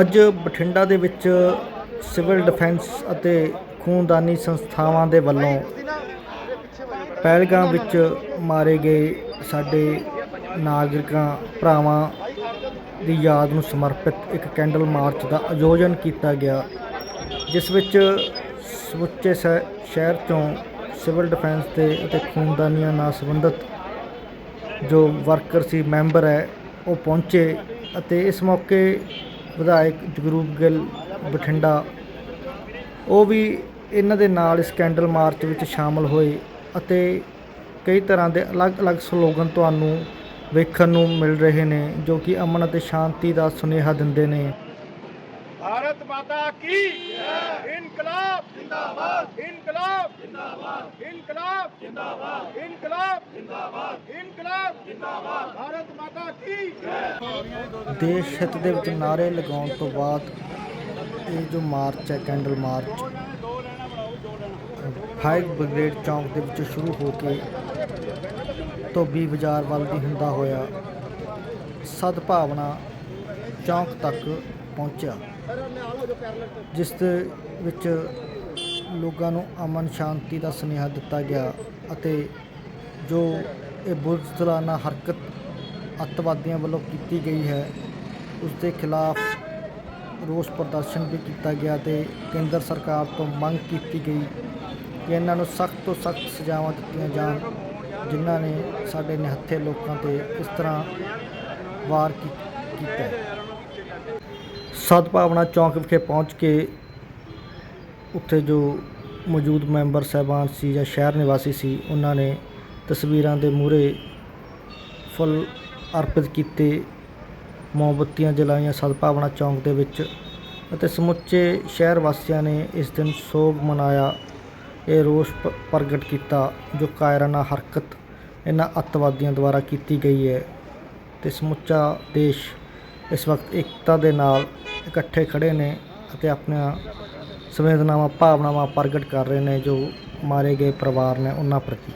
ਅੱਜ ਬਠਿੰਡਾ ਦੇ ਵਿੱਚ ਸਿਵਲ ਡਿਫੈਂਸ ਅਤੇ ਖੂਨਦਾਨੀ ਸੰਸਥਾਵਾਂ ਦੇ ਵੱਲੋਂ ਪਹਿਲਗਾਮ ਵਿੱਚ ਮਾਰੇ ਗਏ ਸਾਡੇ ਨਾਗਰਿਕਾਂ, ਭਰਾਵਾਂ ਦੀ ਯਾਦ ਨੂੰ ਸਮਰਪਿਤ ਇੱਕ ਕੈਂਡਲ ਮਾਰਚ ਦਾ ਆਯੋਜਨ ਕੀਤਾ ਗਿਆ, ਜਿਸ ਵਿੱਚ ਸਮੁੱਚੇ ਸ਼ਹਿ- ਸ਼ਹਿਰ ਤੋਂ ਸਿਵਲ ਡਿਫੈਂਸ ਦੇ ਅਤੇ ਖੂਨਦਾਨੀਆਂ ਨਾਲ ਸੰਬੰਧਿਤ ਜੋ ਵਰਕਰ ਸੀ, ਮੈਂਬਰ ਹੈ, ਉਹ ਪਹੁੰਚੇ ਅਤੇ ਇਸ ਮੌਕੇ ਵਿਧਾਇਕ ਜਗਰੂਪ ਗਿੱਲ ਬਠਿੰਡਾ ਉਹ ਵੀ ਇਹਨਾਂ ਦੇ ਨਾਲ ਇਸ ਕੈਂਡਲ ਮਾਰਚ ਵਿੱਚ ਸ਼ਾਮਲ ਹੋਏ ਅਤੇ ਕਈ ਤਰ੍ਹਾਂ ਦੇ ਅਲੱਗ-ਅਲੱਗ ਸਲੋਗਨ ਤੁਹਾਨੂੰ ਵੇਖਣ ਨੂੰ ਮਿਲ ਰਹੇ ਨੇ ਜੋ ਕਿ ਅਮਨ ਅਤੇ ਸ਼ਾਂਤੀ ਦਾ ਸੁਨੇਹਾ ਦਿੰਦੇ ਨੇ भारत माता की इनकलाब जिंदाबाद इनकलाब जिंदाबाद इनकलाब जिंदाबाद इनकलाब जिंदाबाद ਦੇਸ਼ ਹਿੱਤ ਦੇ ਵਿੱਚ ਨਾਰੇ ਲਗਾਉਣ ਤੋਂ ਬਾਅਦ ਇਹ ਜੋ ਮਾਰਚ ਹੈ, ਕੈਂਡਲ ਮਾਰਚ ਫਾਇਰ ਬ੍ਰਿਗੇਡ ਚੌਂਕ ਦੇ ਵਿੱਚ ਸ਼ੁਰੂ ਹੋ ਕੇ ਧੋਬੀ ਬਾਜ਼ਾਰ ਵੱਲ ਦੀ ਹੁੰਦਾ ਹੋਇਆ ਸਦਭਾਵਨਾ ਚੌਂਕ ਤੱਕ ਪਹੁੰਚਿਆ, ਜਿਸ ਦੇ ਵਿੱਚ ਲੋਕਾਂ ਨੂੰ ਅਮਨ ਸ਼ਾਂਤੀ ਦਾ ਸੁਨੇਹਾ ਦਿੱਤਾ ਗਿਆ ਅਤੇ ਜੋ ਇਹ ਬੁਜ਼ਦਲਾਨਾ ਹਰਕਤ ਅੱਤਵਾਦੀਆਂ ਵੱਲੋਂ ਕੀਤੀ ਗਈ ਹੈ ਉਸ ਦੇ ਖਿਲਾਫ ਰੋਸ ਪ੍ਰਦਰਸ਼ਨ ਵੀ ਕੀਤਾ ਗਿਆ ਤੇ ਕੇਂਦਰ ਸਰਕਾਰ ਤੋਂ ਮੰਗ ਕੀਤੀ ਗਈ ਕਿ ਇਹਨਾਂ ਨੂੰ ਸਖਤ ਤੋਂ ਸਖਤ ਸਜ਼ਾਵਾਂ ਦਿੱਤੀਆਂ ਜਾਣ, ਜਿਨ੍ਹਾਂ ਨੇ ਸਾਡੇ ਨਿਹੱਥੇ ਲੋਕਾਂ ਤੇ ਇਸ ਤਰ੍ਹਾਂ ਵਾਰ ਕੀ- ਕੀਤਾ ਹੈ। ਸਦਭਾਵਨਾ ਚੌਂਕ ਵਿਖੇ ਪਹੁੰਚ ਕੇ ਉੱਥੇ ਜੋ ਮੌਜੂਦ ਮੈਂਬਰ ਸਹਿਬਾਨ ਸੀ ਜਾਂ ਸ਼ਹਿਰ ਨਿਵਾਸੀ ਸੀ, ਉਹਨਾਂ ਨੇ ਤਸਵੀਰਾਂ ਦੇ ਮੂਹਰੇ ਫੁੱਲ ਅਰਪਿਤ ਕੀਤੇ ਮੋਮਬੱਤੀਆਂ ਜਲਾਈਆਂ ਸਦਭਾਵਨਾ ਚੌਂਕ ਦੇ ਵਿੱਚ ਅਤੇ ਸਮੁੱਚੇ ਸ਼ਹਿਰ ਵਾਸੀਆਂ ਨੇ ਇਸ ਦਿਨ ਸੋਗ ਮਨਾਇਆ। ਇਹ ਰੋਸ ਪ੍ਰਗਟ ਕੀਤਾ ਜੋ ਕਾਇਰਾਨਾ ਹਰਕਤ ਇਹਨਾਂ ਅੱਤਵਾਦੀਆਂ ਦੁਆਰਾ ਕੀਤੀ ਗਈ ਹੈ ਤੇ ਸਮੁੱਚਾ ਦੇਸ਼ ਇਸ ਵਕਤ ਏਕਤਾ ਦੇ ਨਾਲ ਇਕੱਠੇ ਖੜੇ ਨੇ ਅਤੇ ਆਪਣੀਆਂ ਸੰਵੇਦਨਾਵਾਂ, ਭਾਵਨਾਵਾਂ ਪ੍ਰਗਟ ਕਰ ਰਹੇ ਨੇ ਜੋ ਮਾਰੇ ਗਏ ਪਰਿਵਾਰ ਨੇ ਉਹਨਾਂ ਪ੍ਰਤੀ।